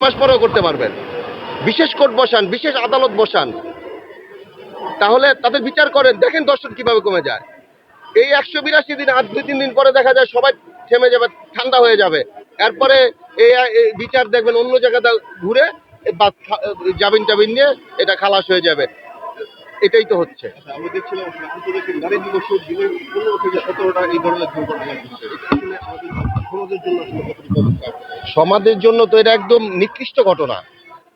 মাস পরেও করতে পারবেন। বিশেষ কোর্ট বসান বিশেষ আদালত বসান। তাহলে তাদের বিচার করেন দেখেন দর্শন কীভাবে কমে যায়। এই একশো বিরাশি দিন আর দুই তিন দিন পরে দেখা যায় সবাই থেমে যাবে ঠান্ডা হয়ে যাবে। এরপরে এই বিচার দেখবেন অন্য জায়গাতে ঘুরে বা জামিন টাবিন নিয়ে এটা খালাস হয়ে যাবে। এটাই তো হচ্ছে। আচ্ছা, আমরা দেখছিলাম সমাজের জন্য তো এটা একদম নিকৃষ্ট ঘটনা।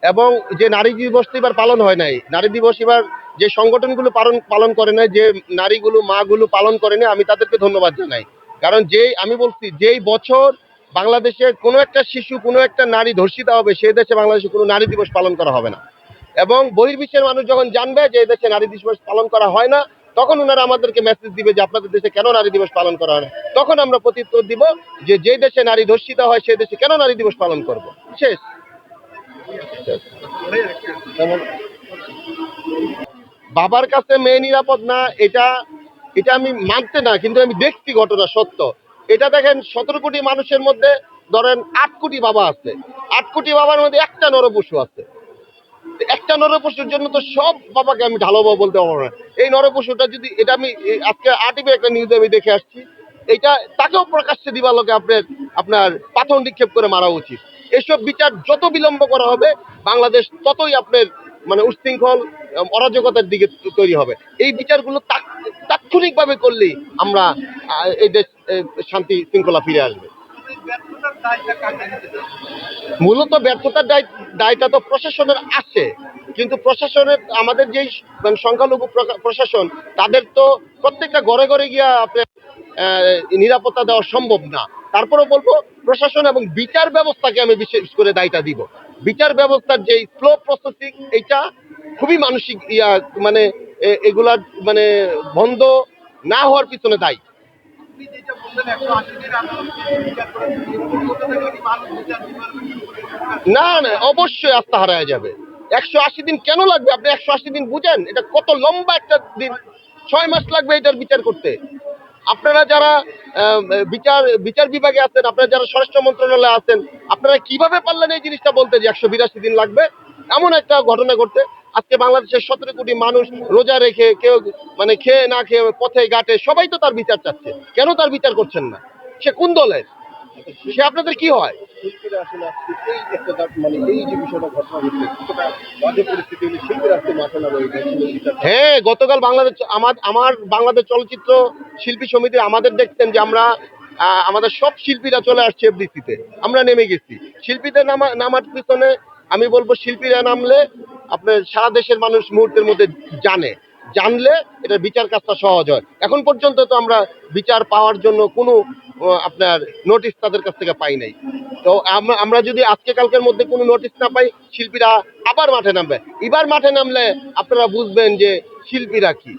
এবং যে নারী দিবস এবার পালন হয় নাই। নারী দিবস এবার যে সংগঠনগুলো পালন পালন করে নাই, যে নারীগুলো, মাগুলো পালন করে নাই, আমি তাদেরকে ধন্যবাদ জানাই। কারণ যেই, আমি বলছি, যেই বছর বাংলাদেশে কোনো একটা শিশু, কোনো একটা নারী ধর্ষিত হবে, সেই দেশে বাংলাদেশে কোনো নারী দিবস পালন করা হবে না। এবং বহির্বিশ্বের মানুষ যখন জানবে যে দেশে নারী দিবস পালন করা হয় না তখন ওনারা আমাদেরকে মেসেজ দিবে যে আপনাদের দেশে কেন নারী দিবস পালন করা হয় না। তখন আমরা প্রত্যুত্তর দিব যে যে দেশে নারী ধর্ষিত হয় সেই দেশে কেন নারী দিবস পালন করব। শেষ। বাবার কাছে মেয়ে নিরাপদ না, এটা এটা আমি মানতে না, কিন্তু আমি দেখছি ঘটনা সত্য। এটা দেখেন, সতেরো কোটি মানুষের মধ্যে ধরেন আট কোটি বাবা আছে। আট কোটি বাবার মধ্যে একটা নরপশু আছে। একটা নরপশুর জন্য তো সব বাবাকে আমি ঢালোবা বলতে পারব না। এই নরপশুটা যদি এটা আমি আজকে আটিভি একটা নিউজে আমি দেখে আসছি। এটা তাকেও প্রকাশ্যে দিবার লোকে আপনার আপনার পাথর নিক্ষেপ করে মারা উচিত। এসব বিচার যত বিলম্ব করা হবে বাংলাদেশ ততই আপনার মানে উচ্ছৃঙ্খল আহ, অরাজকতার দিকে তৈরি হবে। এই বিচারগুলো তাৎ- তাৎক্ষণিকভাবে করলেই আমরা এই দেশ শান্তি শৃঙ্খলা ফিরে আসবে। মূলত ব্যর্থতার দায় দায়টা তো প্রশাসনের আছে। কিন্তু প্রশাসনের আমাদের যেই মানে সংখ্যালঘু প্রশাসন, তাদের তো প্রত্যেকটা ঘরে ঘরে গিয়া আপনার নিরাপত্তা দেওয়া সম্ভব না। তারপরেও বলব, প্রশাসন এবং বিচার ব্যবস্থাকে আমি বিশেষ করে দায়টা দিব। বিচার ব্যবস্থার যে স্লো প্রসেসিং এটা খুবই মানসিক ইয়া মানে এগুলার মানে বন্ধ না হওয়ার পিছনে দায়ী। না না, অবশ্যই আস্থা হারায় যাবে। একশো আশি দিন কেন লাগবে? আপনি একশো আশি দিন বুঝেন? এটা কত লম্বা একটা দিন। ছয় মাস লাগবে এটার বিচার করতে। আপনারা যারা বিচার বিচার বিভাগে আছেন, আপনারা যারা স্বরাষ্ট্র মন্ত্রণালয়ে আছেন, আপনারা কীভাবে পারলেন এই জিনিসটা বলতে যে একশো বিরাশি দিন লাগবে? এমন একটা ঘটনা ঘটতে। আজকে বাংলাদেশের সতেরো কোটি মানুষ রোজা রেখে কেউ মানে খেয়ে না খেয়ে পথে ঘাটে সবাই তো তার বিচার চাচ্ছে। কেন তার বিচার করছেন না? সে কোন দলের? সে আপনাদের কি হয়? মানে হ্যাঁ গতকাল বাংলাদেশ আমার আমার বাংলাদেশ চলচ্চিত্র শিল্পী সমিতি আমাদের দেখছেন যে আমরা আমাদের সব শিল্পীরা চলে আসছে এফডিসিতে। আমরা নেমে গেছি। শিল্পীদের নামা নামার পিছনে আমি বলব শিল্পীরা নামলে আপনার সারা দেশের মানুষ মুহূর্তের মধ্যে জানে। জানলে এটা বিচার কাজটা সহজ হয়। এখন পর্যন্ত তো আমরা বিচার পাওয়ার জন্য কোনো আপনার নোটিশ তাদের কাছ থেকে পাই নাই। তো আমরা যদি আজকে কালকের মধ্যে কোনো নোটিশ না পাই, শিল্পীরা আবার মাঠে নামবে। এবার মাঠে নামলে আপনারা বুঝবেন যে শিল্পীরা কি।